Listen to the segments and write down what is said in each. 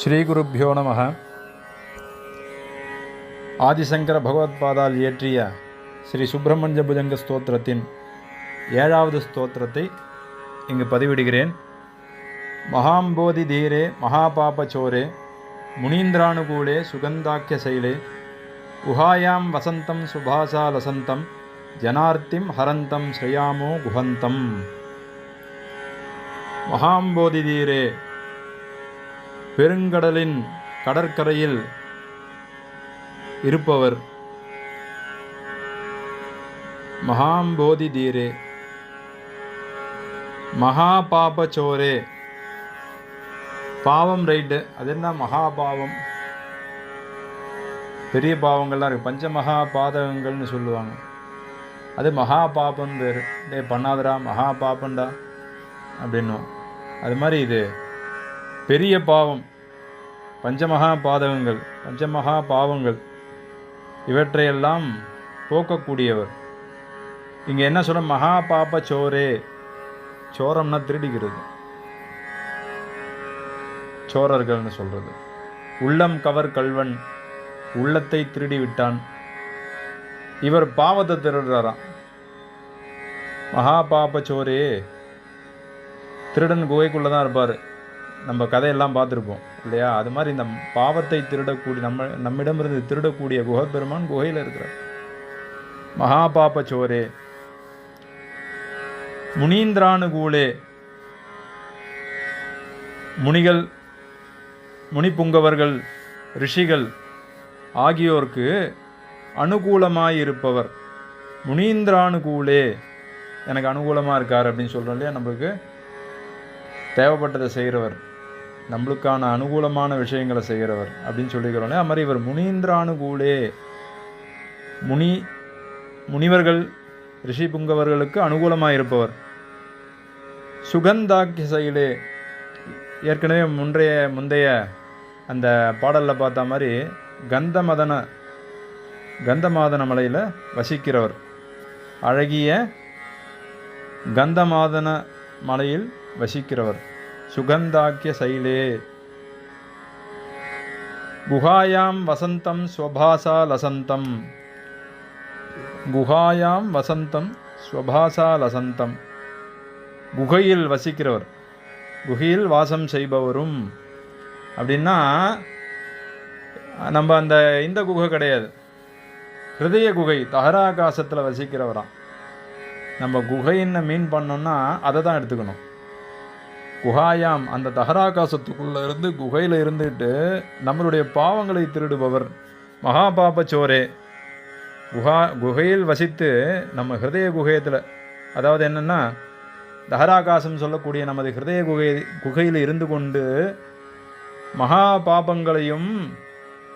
ஸ்ரீகுருப்பியோ நம. ஆதிசங்கர பகவத்பாதால் இயற்றிய ஸ்ரீ சுப்பிரமணிய புஜங்க ஸ்தோத்திரத்தின் ஏழாவது ஸ்தோத்திரத்தை இங்கு பதிவிடுகிறேன். மகாம்போதி தீரே மகாபாபச்சோரே முனீந்திரானுகூலே சுகந்தாக்கிய செயலே குஹாயாம் வசந்தம் சுபாசா லசந்தம் ஜனார்த்திம் ஹரந்தம் ஸ்ரயாமோ குஹந்தம். மகாம்போதி தீரே பெருங்கடலின் கடற்கரையில் இருப்பவர் மகாம்போதி தீரே மகா பாபச்சோரே பாவம் ரைட்டு. அது என்ன மகா பாவம் பெரிய பாவங்கள்லாம் இருக்குது பஞ்சமகா பாதகங்கள்னு சொல்லுவாங்க. அது மகா பாபம் பேர். டே பண்ணாதடா மகா பாப்பண்டா அப்படின்னும் அது மாதிரி இது. பெரிய பாவம் பஞ்சமகா பாதகங்கள் பஞ்சமகா பாவங்கள் இவற்றையெல்லாம் போக்கக்கூடியவர். இங்கே என்ன சொல்ல மகா பாப சோரே. சோரம்னா திருடிக்கிறது. சோரர்கள்னு சொல்கிறது உள்ளம் கவர் கல்வன் உள்ளத்தை திருடி விட்டான் இவர் பாவத்தை திருடுறாராம். மகா பாப சோரே. திருடன் குகைக்குள்ளே தான் இருப்பார். நம்ம கதையெல்லாம் பார்த்துருப்போம் இல்லையா? அது மாதிரி இந்த பாவத்தை திருடக்கூடிய நம்ம நம்மிடமிருந்து திருடக்கூடிய குகப்பெருமான் குகையில் இருக்கிறார். மகாபாப சோரே முனீந்திரானுகூலே முனிகள் முனிப்புங்கவர்கள் ரிஷிகள் ஆகியோருக்கு அனுகூலமாயிருப்பவர். முனீந்திரானுகூலே எனக்கு அனுகூலமாக இருக்கார் அப்படின்னு சொல்கிறோம் இல்லையா நம்மளுக்கு? தேவைப்பட்டதை செய்கிறவர் நம்மளுக்கான அனுகூலமான விஷயங்களை செய்கிறவர் அப்படின்னு சொல்லிக்கிறோன்னே அது மாதிரி இவர் முனீந்திரானுகூலே முனி முனிவர்கள் ரிஷி புங்கவர்களுக்கு அனுகூலமாக இருப்பவர். சுகந்தாக்கிய செயலே ஏற்கனவே முன்றைய முந்தைய அந்த பாடலில் பார்த்த மாதிரி கந்தமதன கந்தமாதன மலையில் வசிக்கிறவர். அழகிய கந்தமாதன மலையில் வசிக்கிறவர். சுகந்தாக்கிய சைலே. குஹாயாம் வசந்தம் ஸ்வபாசா லசந்தம். குஹாயாம் வசந்தம் ஸ்வபாசா லசந்தம். குகையில் வசிக்கிறவர். குகையில் வாசம் செய்பவரும். அப்படின்னா நம்ம அந்த இந்த குகை கிடையாது. ஹிருதய குகை தகராகாசத்தில் வசிக்கிறவராம். நம்ம குகைன்னு மீன் பண்ணோம்னா அதை தான் எடுத்துக்கணும். குஹாயாம் அந்த தஹராகாசத்துக்குள்ளே இருந்து குகையில் இருந்துட்டு நம்மளுடைய பாவங்களை திருடுபவர் மகாபாபச்சோரே குஹா குகையில் வசித்து நம்ம ஹிருதய குகையத்தில் அதாவது என்னென்னா தஹராகாசம் சொல்லக்கூடிய நமது ஹிருதய குகை குகையில் இருந்து கொண்டு மகா பாபங்களையும்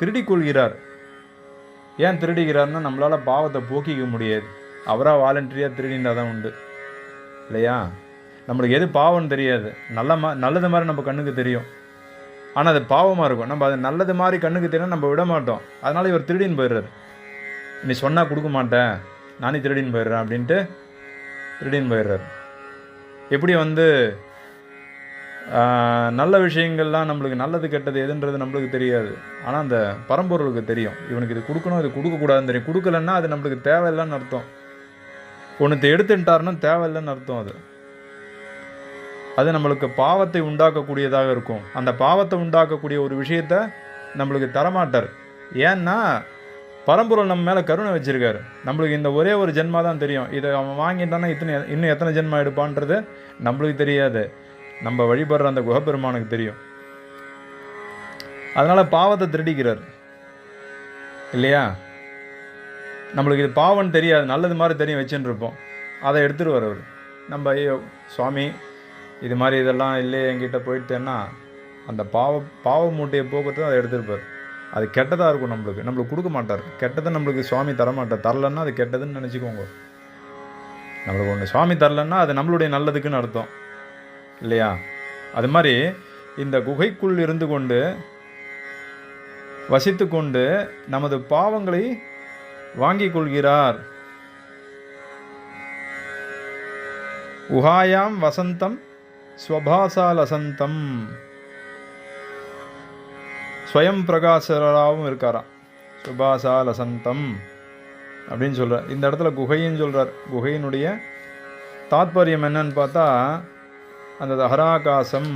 திருடிக்கொள்கிறார் ஏன் திருடுகிறார்னா நம்மளால் பாவத்தை போக்கிக்க முடியாது. அவராக வாலண்டரியாக திருடின்றதான் உண்டு. இல்லையா? நம்மளுக்கு எது பாவம்னு தெரியாது. நல்ல மா நல்லது மாதிரி நம்ம கண்ணுக்கு தெரியும். ஆனால் அது பாவமாக இருக்கும். நம்ம அது நல்லது மாதிரி கண்ணுக்கு தெரியும் நம்ம விட மாட்டோம். அதனால் இவர் திருடின்னு போயிடுறாரு. நீ சொன்னால் கொடுக்க மாட்டேன். நானே திருடின்னு போயிடுறேன் அப்படின்ட்டு திருடின்னு போயிடுறாரு. எப்படி வந்து நல்ல விஷயங்கள்லாம் நம்மளுக்கு நல்லது கெட்டது எதுன்றது நம்மளுக்கு தெரியாது. ஆனால் அந்த பரம்பொருளுக்கு தெரியும். இவனுக்கு இது கொடுக்கணும் இது கொடுக்கக்கூடாதுன்னு தெரியும். கொடுக்கலன்னா அது நம்மளுக்கு தேவையில்லைன்னு அர்த்தம். ஒன்று எடுத்துட்டாருன்னா தேவையில்லைன்னு அர்த்தம் அது. அது நம்மளுக்கு பாவத்தை உண்டாக்கக்கூடியதாக இருக்கும். அந்த பாவத்தை உண்டாக்கக்கூடிய ஒரு விஷயத்த நம்மளுக்கு தரமாட்டார். ஏன்னா பரம்பொருள் நம்ம மேலே கருணை வச்சுருக்காரு. நம்மளுக்கு இந்த ஒரே ஒரு ஜென்மா தான் தெரியும். இதை அவன் வாங்கிட்டானா இத்தனை இன்னும் எத்தனை ஜென்மா எடுப்பான்றது நம்மளுக்கு தெரியாது. நம்ம வழிபடுற அந்த குகப்பெருமானுக்கு தெரியும். அதனால் பாவத்தை திருடிக்கிறார். இல்லையா? நம்மளுக்கு இது பாவம் தெரியாது. நல்லது மாதிரி தெரியும் வச்சுன்னு இருப்போம். அதை எடுத்துகிட்டு வர்றவர் நம்ம ஐயோ சுவாமி இது மாதிரி இதெல்லாம் இல்லையே என்கிட்ட போயிட்டேன்னா அந்த பாவ பாவ மூட்டையை போக்குறது அதை எடுத்துருப்பார். அது கெட்டதாக இருக்கும் நம்மளுக்கு. நம்மளுக்கு கொடுக்க மாட்டார். கெட்டதை நம்மளுக்கு சுவாமி தரமாட்டார். தரலன்னா அது கெட்டதுன்னு நினச்சிக்கோங்க. நம்மளுக்கு ஒன்று சுவாமி தரலன்னா அது நம்மளுடைய நல்லதுக்குன்னு அர்த்தம். இல்லையா? அது மாதிரி இந்த குகைக்குள் இருந்து கொண்டு வசித்து கொண்டு நமது பாவங்களை வாங்கிக் கொள்கிறார். உகாயாம் வசந்தம் ஸ்வபாசாலசந்தம். ஸ்வயம் பிரகாசராகவும் இருக்காராம். சுபாசாலசந்தம் அப்படின்னு சொல்கிறார் இந்த இடத்துல குகைன்னு சொல்கிறார் குகையினுடைய தாத்பரியம் என்னன்னு பார்த்தா அந்த தஹராகாசம்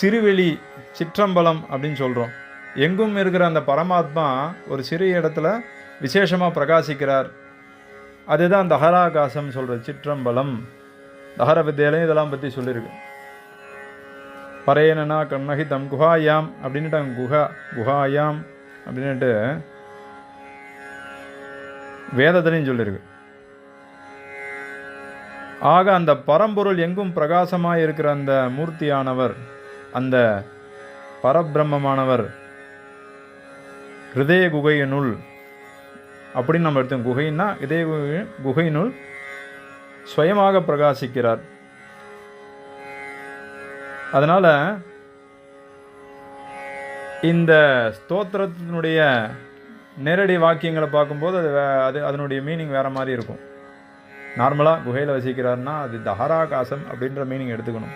சிறுவெளி சிற்றம்பலம் அப்படின்னு சொல்கிறோம் எங்கும் இருக்கிற அந்த பரமாத்மா ஒரு சிறிய இடத்துல விசேஷமாக பிரகாசிக்கிறார். அதுதான் தஹராகாசம் சொல்கிற சிற்றம்பலம். தகர வித்தியாலயம் இதெல்லாம் பற்றி சொல்லியிருக்கு பரையனா கண்ணகி தம் குஹாயாம் அப்படின்னுட்டாங்க குஹா குஹாயாம் அப்படின்ட்டு வேதத்திலையும் சொல்லியிருக்கு ஆக அந்த பரம்பொருள் எங்கும் பிரகாசமாக இருக்கிற அந்த மூர்த்தியானவர் அந்த பரபிரம்மமானவர் ஹிருதய குகையினுள் அப்படின்னு நம்ம எடுத்தோம் குகைன்னா இதய குகை குகையினுள் சுயமாக பிரகாசிக்கிறார். அதனால் இந்த ஸ்தோத்திரத்தினுடைய நேரடி வாக்கியங்களை பார்க்கும்போது அது வே- அது அதனுடைய மீனிங் வேறு மாதிரி இருக்கும். நார்மலாக குகையில் வசிக்கிறாருன்னா அது தஹராகாசம் அப்படின்ற மீனிங் எடுத்துக்கணும்.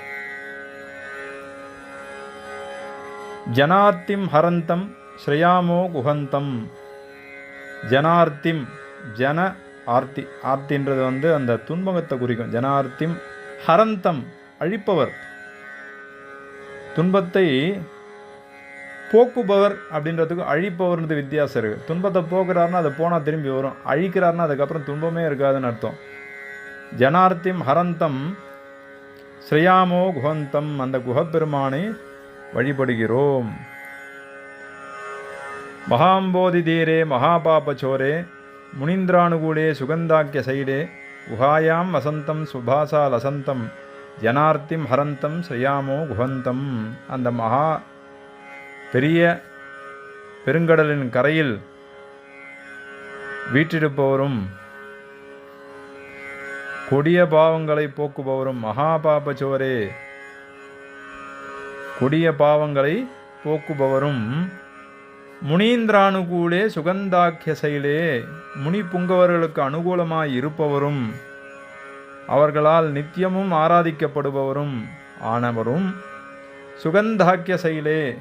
ஜனார்த்திம் ஹரந்தம் ஸ்ரேயாமோ குஹந்தம். ஜனார்த்திம் ஜன ஆர்த்தி ஆர்த்தின்றது வந்து அந்த துன்பகத்தை குறிக்கும். ஜனார்த்திம் ஹரந்தம் அழிப்பவர். துன்பத்தை போக்குபவர் அப்படின்றதுக்கு அழிப்பவர்ன்றது வித்தியாசம் இருக்குது துன்பத்தை போக்குறாருன்னா அது போனால் திரும்பி வரும். அழிக்கிறாருன்னா அதுக்கப்புறம் துன்பமே இருக்காதுன்னு அர்த்தம். ஜனார்த்திம் ஹரந்தம் ஸ்ரேயாமோ குஹந்தம் அந்த குஹப்பெருமானை வழிபடுகிறோம். மகாம்போதி தீரே மகாபாபச்சோரே முனிந்திரானுகூலே சுகந்தாக்கிய சைடே குஹாயாம் வசந்தம் சுபாசா லசந்தம் ஜனார்த்திம் ஹரந்தம் ஸ்ரேயாமோ குஹந்தம். அந்த மகா பெரிய பெருங்கடலின் கரையில் வீற்றிருப்பவரும் கொடிய பாவங்களை போக்குபவரும் மகாபாபச்சோரே கொடிய பாவங்களை போக்குபவரும் முனீந்திரானுகூலே சுகந்தாக்கிய செயலே முனி புங்கவர்களுக்கு அனுகூலமாய் இருப்பவரும் அவர்களால் நித்தியமும் ஆராதிக்கப்படுபவரும் ஆனவரும் சுகந்தாக்கிய செயலே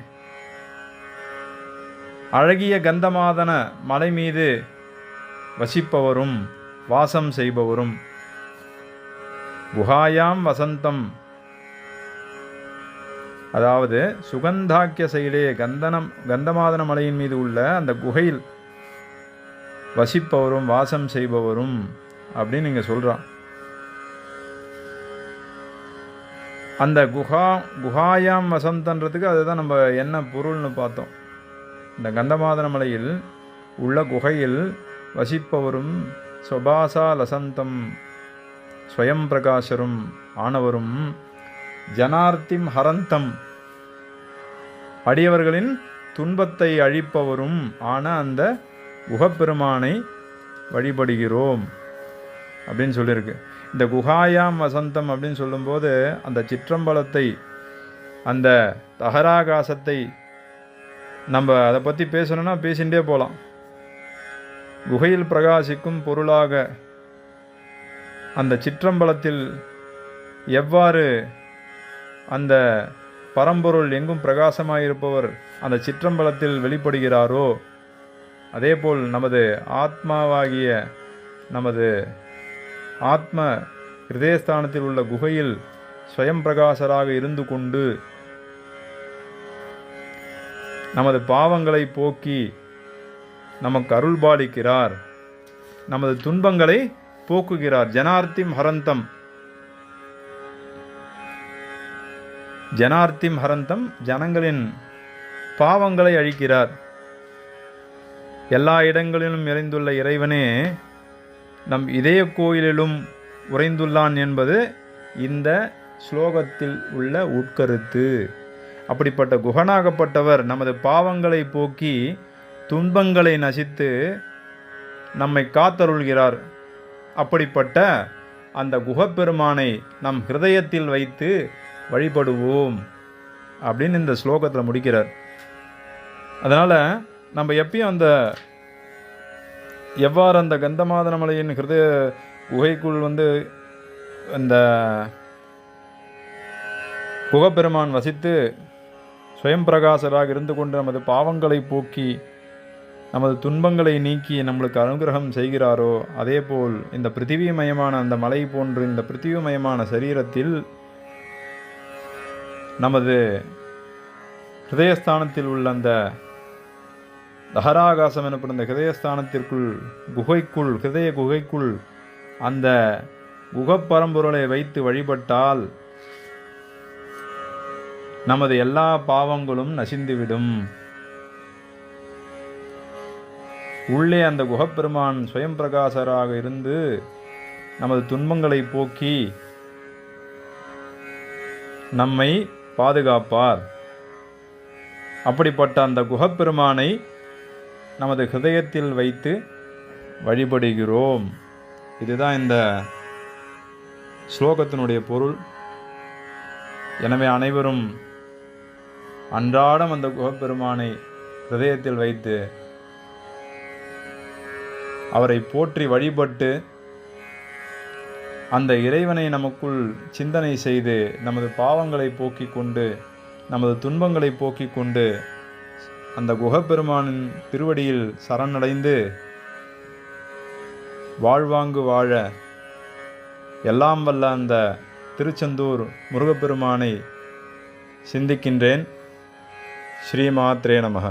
அழகிய கந்தமாதன மலை மீது வசிப்பவரும் வாசம் செய்பவரும். குஹாயாம் வசந்தம் அதாவது சுகந்தாக்கிய செயலே கந்தனம் கந்தமாதன மலையின் மீது உள்ள அந்த குகையில் வசிப்பவரும் வாசம் செய்பவரும் அப்படின்னு இங்கே சொல்கிறான் அந்த குஹா குஹாயாம் வசந்தன்றதுக்கு அதுதான் நம்ம என்ன பொருள்னு பார்த்தோம். இந்த கந்தமாதன மலையில் உள்ள குகையில் வசிப்பவரும் சொபாசா லசந்தம் ஸ்வயம் பிரகாசரும் ஆனவரும் ஜனார்த்திம் ஹரந்தம். அடியவர்களின் துன்பத்தை அழிப்பவரும் ஆன அந்த குகப்பெருமானை வழிபடுகிறோம் அப்படின்னு சொல்லியிருக்கு. இந்த குஹாயாம் வசந்தம் அப்படின்னு சொல்லும்போது அந்த சிற்றம்பலத்தை அந்த தகராகாசத்தை நம்ம அதை பற்றி பேசணும்னா பேசிகிட்டே போகலாம் குகையில் பிரகாசிக்கும் பொருளாக அந்த சிற்றம்பலத்தில் எவ்வாறு அந்த பரம்பொருள் எங்கும் பிரகாசமாயிருப்பவர் அந்த சிற்றம்பலத்தில் வெளிப்படுகிறாரோ? அதேபோல் நமது ஆத்மாவாகிய நமது ஆத்ம ஹிருதயஸ்தானத்தில் உள்ள குகையில் ஸ்வயம் பிரகாசராக இருந்து கொண்டு நமது பாவங்களை போக்கி நமக்கு அருள்பாலிக்கிறார். நமது துன்பங்களை போக்குகிறார். ஜனார்த்திம் ஹரந்தம். ஜனார்த்திம் ஹரந்தம் ஜனங்களின் பாவங்களை அழிக்கிறார். எல்லா இடங்களிலும் நிறைந்துள்ள இறைவனே நம் இதய கோயிலிலும் உறைந்துள்ளான் என்பது இந்த ஸ்லோகத்தில் உள்ள உட்கருத்து. அப்படிப்பட்ட குகனாகப்பட்டவர் நமது பாவங்களை போக்கி துன்பங்களை நசித்து நம்மை காத்தருள்கிறார். அப்படிப்பட்ட அந்த குகப்பெருமானை நம் ஹிருதயத்தில் வைத்து வழிபடுவோம் அப்படின்னு இந்த ஸ்லோகத்தில் முடிக்கிறார். அதனால் நம்ம எப்பயும் அந்த எவ்வாறு அந்த கந்தமாதன மலையின் ஹிருதய குகைக்குள் வந்து அந்த குகப்பெருமான் வசித்து சுயம் பிரகாசராக இருந்து கொண்டு நமது பாவங்களை போக்கி நமது துன்பங்களை நீக்கி நம்மளுக்கு அனுகிரகம் செய்கிறாரோ அதேபோல் இந்த பிருத்திவிமயமான அந்த மலை போன்று இந்த பிருத்திவிமயமான சரீரத்தில் நமது ஹிருதயஸ்தானத்தில் உள்ள அந்த தஹராகாசம் எனப்படும் இந்த ஹிருதயஸ்தானத்திற்குள் குகைக்குள் ஹிருதய குகைக்குள் அந்த குகப்பரம்பொருளை வைத்து வழிபட்டால் நமது எல்லா பாவங்களும் நசிந்துவிடும். உள்ளே அந்த குகப்பெருமான் சுயம் பிரகாசராக இருந்து நமது துன்பங்களை போக்கி நம்மை பாதுகாப்பார். அப்படிப்பட்ட அந்த குகப்பெருமானை நமது ஹிருதயத்தில் வைத்து வழிபடுகிறோம். இதுதான் இந்த ஸ்லோகத்தினுடைய பொருள். எனவே அனைவரும் அன்றாடம் அந்த குகப்பெருமானை ஹிருதயத்தில் வைத்து அவரை போற்றி வழிபட்டு அந்த இறைவனை நமக்குள் சிந்தனை செய்து நமது பாவங்களை போக்கிக் கொண்டு நமது துன்பங்களை போக்கிக் கொண்டு அந்த குகப்பெருமானின் திருவடியில் சரணடைந்து வாழ்வாங்கு வாழ எல்லாம் வல்ல அந்த திருச்செந்தூர் முருகப்பெருமானை சிந்திக்கின்றேன். ஸ்ரீமாத்ரே நமக.